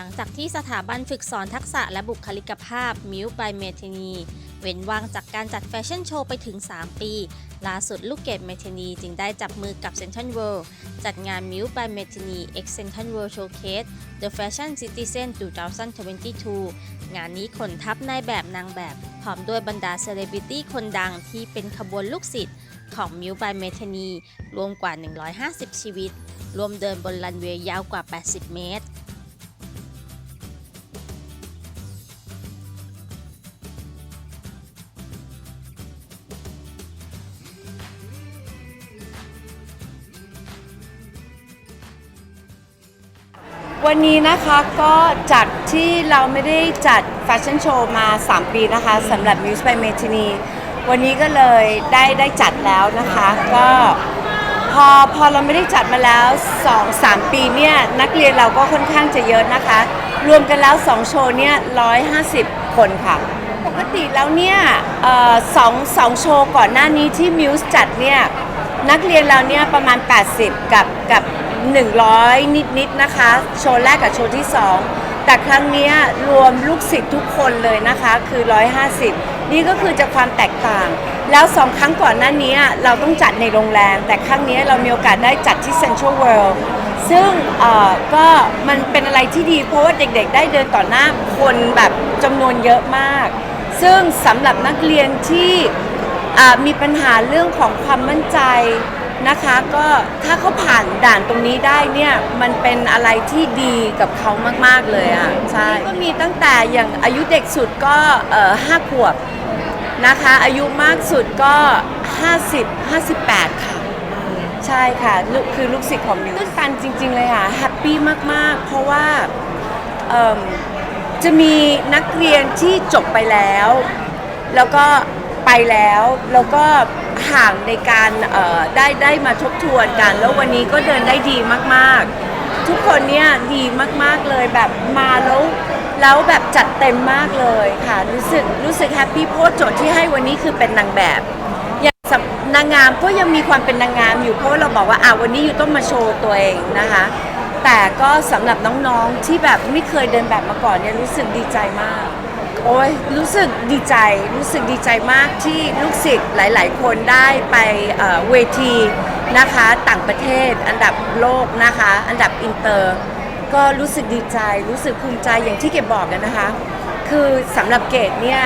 ลังจากที่สถาบันฝึกสอนทักษะและบุคลิกภาพมิวบายเมทนีเว้นว่างจากการจัดแฟชั่นโชว์ไปถึง 3 ปี ล่าสุดลูกเกดเมทนีจึงได้จับมือกับเซนทรัลเวิลด์จัดงานมิวบายเมทนี X Central World Showcase The Fashion Citizen 2022 งานนี้ขนทัพนายแบบนางแบบ พร้อมด้วยบรรดาเซเลบริตี้คนดังที่เป็นขบวนลูกศิษย์ของมิวบายเมทนีรวมกว่า 150 ชีวิต รวมเดินบนรันเวย์ยาวกว่า 80 เมตร วันนี้นะคะก็จากที่เราไม่ได้จัดแฟชั่นโชว์มา 3 ปีนะคะสำหรับ Muse by m e t i n i วันนี้ก็เลยได้ได้จัดแล้วนะคะ ก็พอพอเราไม่ได้จัดมาแล้ว 2-3 ปีเนี่ย นักเรียนเราก็ค่อนข้างจะเยอะนะคะ รวมกันแล้ว 2 โชว์เนี่ย 150 คนค่ะ ปกติแล้วเนี่ยเอ่อสองสองโชว์ก่อนหน้านี้ที่ Muse จัดเนี่ย นักเรียนเราเนี่ยประมาณ 80 กับกับ 100 นิดๆนะคะ โชว์แรกกับโชว์ที่ 2 แต่ครั้งนี้รวมลูกศิษย์ทุกคนเลยนะคะคือ 150 นี่ก็คือจะความแตกต่าง แล้วสองครั้งก่อนหน้านี้เราต้องจัดในโรงแรม แต่ครั้งนี้เรามีโอกาสได้จัดที่ Central World ซึ่งเออก็มันเป็นอะไรที่ดีเพราะว่าเด็กๆ ได้เดินต่อหน้าคนแบบจำนวนเยอะมาก ซึ่งสำหรับนักเรียนที่มีปัญหาเรื่องของความมั่นใจ นะคะก็ถ้าเขาผ่านด่านตรงนี้ได้เนี่ยมันเป็นอะไรที่ดีกับเขามากๆเลยอะใช่ก็มีตั้งแต่อย่างอายุเด็กสุดก็เอ่อห้าขวบนะคะ อายุมากสุดก็ 50 58 ค่ะ ใช่ค่ะลูกคือลูกศิษย์ของมิวตื้นตันจริง ๆ เลยค่ะแฮปปี้มากๆ เพราะว่าเอิ่มจะมีนักเรียนที่จบไปแล้ว แล้วก็ไปแล้วแล้วก็ ห่างในการได้ได้มาทบทวนกัน แล้ววันนี้ก็เดินได้ดีมากๆ ทุกคนเนี่ยดีมากๆเลยแบบมาแล้วแล้วแบบจัดเต็มมากเลยค่ะ รู้สึกรู้สึกแฮปปี้เพราะโจทย์ที่ให้วันนี้คือเป็นนางแบบอย่างนางงามก็ยังมีความเป็นนางงามอยู่เพราะเราบอกว่าอะวันนี้อยู่ต้องมาโชว์ตัวเองนะคะ แต่ก็สำหรับน้องๆที่แบบไม่เคยเดินแบบมาก่อนเนี่ยรู้สึกดีใจมาก โอ้ยรู้สึกดีใจรู้สึกดีใจมากที่ลูกศิษย์หลาย ๆ คนได้ไปเอ่อเวทีนะคะต่างประเทศ อันดับโลกนะคะ อันดับอินเตอร์ ก็รู้สึกดีใจรู้สึกภูมิใจอย่างที่เกดบอกกันนะคะ คือสำหรับเกดเนี่ย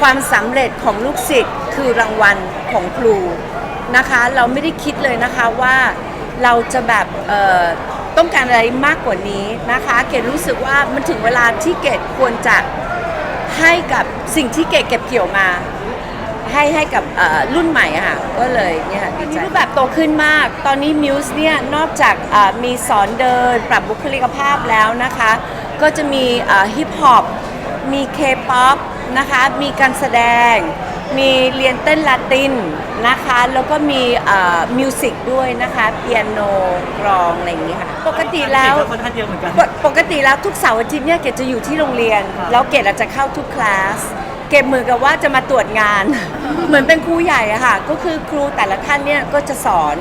ความสำเร็จของลูกศิษย์คือรางวัลของครูนะคะ เราไม่ได้คิดเลยนะคะว่าเราจะแบบเอ่อต้องการอะไรมากกว่านี้นะคะ เกดรู้สึกว่ามันถึงเวลาที่เกดควรจะ ให้กับสิ่งที่เกดเก็บเกี่ยวมา ให้ให้กับรุ่นใหม่ค่ะก็เลยเนี่ยค่ะดีรูปแบบโตขึ้นมาก ตอนนี้มิวส์เนี่ยนอกจากมีสอนเดิน ปรับบุคลิกภาพแล้วนะคะ ก็จะมีฮิปฮอปมีเคป๊อปนะคะ มีการแสดง มีเรียนเต้นลาตินนะคะ แล้วก็มีมิวสิกด้วยนะคะ เปียโนกรองอะไรอย่างนี้ค่ะ ปกติแล้วเด็กก็ค่อนข้างเยอะเหมือนกัน ปกปกติแล้วทุกเสาร์อาทิตย์เนี่ยเกดจะอยู่ที่โรงเรียน แล้วเกดอาจจะเข้าทุกคลาส เกดเหมือนกับว่าจะมาตรวจงาน เหมือนเป็นครูใหญ่อะค่ะ ก็คือครูแต่ละท่านเนี่ยก็จะสอน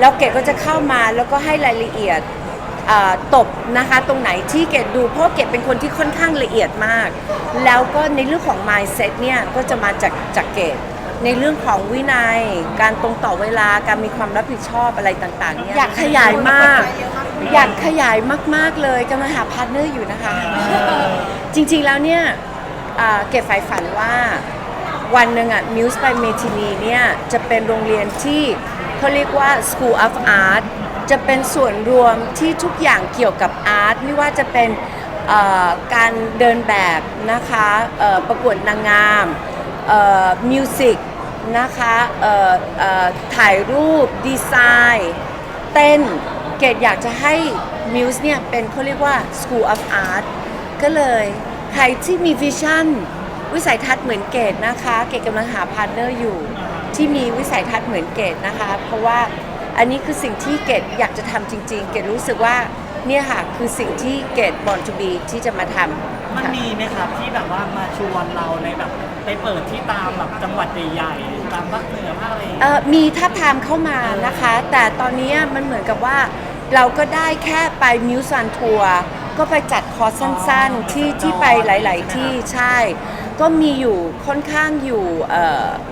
แล้วเกดก็จะเข้ามาแล้วก็ให้รายละเอียดอ่า ตบนะคะตรงไหนที่เกดดูเพราะเกดเป็นคนที่ค่อนข้างละเอียดมาก แล้วก็ในเรื่องของ mindset เนี่ยก็จะมาจากจากเกดในเรื่องของวินัย การตรงต่อเวลาการมีความรับผิดชอบอะไรต่างๆเนี่ยอยากขยายมาก อยากขยายมากๆเลยกำลังหาพาร์ทเนอร์อยู่นะคะ จริงๆแล้วเนี่ยอ่าเก็บฝ่ายฝันว่าวันหนึ่งอะ Muse by m e t i n i เนี่ยจะเป็นโรงเรียนที่เขาเรียกว่า School of Art จะเป็นส่วนรวมที่ทุกอย่างเกี่ยวกับอาร์ตไม่ว่าจะเป็นการเดินแบบนะคะประกวดนางงามมิวสิกนะคะถ่ายรูปดีไซน์เต้นเกดอยากจะให้มิวส์เนี่ยเป็นเขาเรียกว่า School of Art ก็เลยใครที่มีวิชั่นวิสัยทัศน์เหมือนเกดนะคะ เกดกำลังหาพาร์ทเนอร์อยู่ ที่มีวิสัยทัศน์เหมือนเกดนะคะ เพราะว่า อันนี้คือสิ่งที่เกดอยากจะทำจริง ๆ เกดรู้สึกว่าเนี่ยค่ะคือสิ่งที่เกดบอลทูบีที่จะมาทำมันค่ะมีไหมครับที่แบบว่ามาชวนเราในแบบไปเปิดที่ตามแบบจังหวัดใหญ่ๆตามภาคเหนือภาคอะไรอย่างเงี้ยเอ่อมีทับทามเข้ามานะคะ แต่ตอนนี้มันเหมือนกับว่าเราก็ได้แค่ไปมิวสันทัวร์ก็ไปจัดคอร์สสั้นๆที่ที่ไปหลาย ๆ ที่ใช่ ก็มีอยู่ค่อนข้างอยู่อ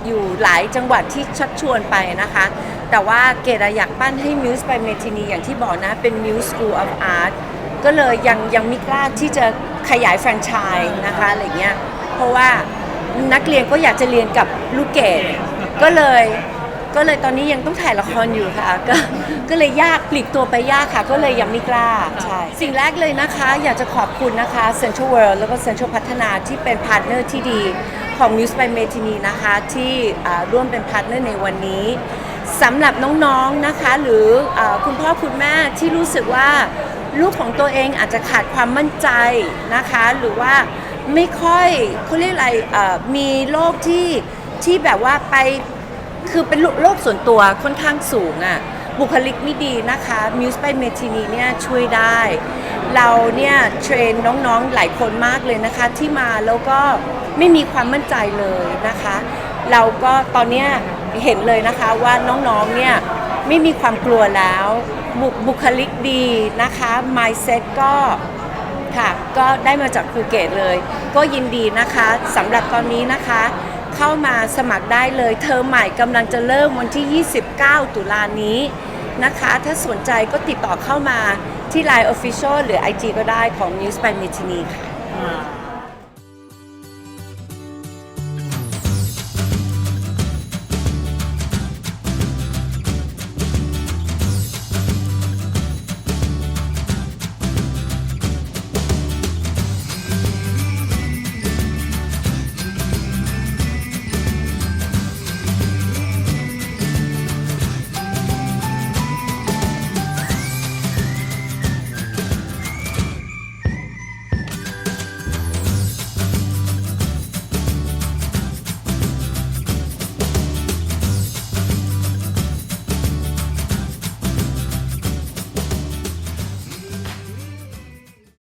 อยู่หลายจังหวัดที่ชักชวนไปนะคะ แต่ว่าเกดอยากปั้นให้มิวส์ไปเมทินีอย่างที่บอกนะ เป็นมิวส์สกูลออฟอาร์ตก็เลยยังยังไม่กล้าที่จะขยายแฟรนไชส์นะคะอะไรเงี้ยเพราะว่านักเรียนก็อยากจะเรียนกับลูกเกดก็เลย ก็เลยตอนนี้ยังต้องถ่ายละครอยู่ค่ะ ก็ก็เลยยากปลีกตัวไปยากค่ะ ก็เลยยังไม่กล้าใช่สิ่งแรกเลยนะคะ อยากจะขอบคุณนะคะ Central World แล้วก็ Central พัฒนาที่เป็นพาร์ทเนอร์ที่ดีของ Muse by Metini นะคะ ที่อ่าร่วมเป็นพาร์ทเนอร์ในวันนี้สำหรับน้องๆนะคะ หรืออาคุณพ่อคุณแม่ที่รู้สึกว่าลูกของตัวเองอาจจะขาดความมั่นใจนะคะ หรือว่าไม่ค่อยเขาเรียกอะไรเอ่อมีโรคที่ที่แบบว่าไป คือเป็นโรคส่วนตัวค่อนข้างสูงอะ่ะบุคลิกไม่ดีนะคะมิวส์ไปเมทินีเนี่ยช่วยได้ เราเนี่ยเทรนน้องๆหลายคนมากเลยนะคะ ที่มาแล้วก็ไม่มีความมั่นใจเลยนะคะ เราก็ตอนเนี้ยเห็นเลยนะคะว่าน้องๆเนี่ยไม่มีความกลัวแล้วบุบุคลิกดีนะคะ mindset ก็ค่ะก็ได้มาจากภูเก็ตเลย ก็ยินดีนะคะสำหรับตอนนี้นะคะ เข้ามาสมัครได้เลยเทอมใหม่กำลังจะเริ่มวันที่ 29 ตุลานี้นะคะ ถ้าสนใจก็ติดต่อเข้ามาที่ Line Official หรือ IG ก็ได้ของ News by m e t i n i ค่ะ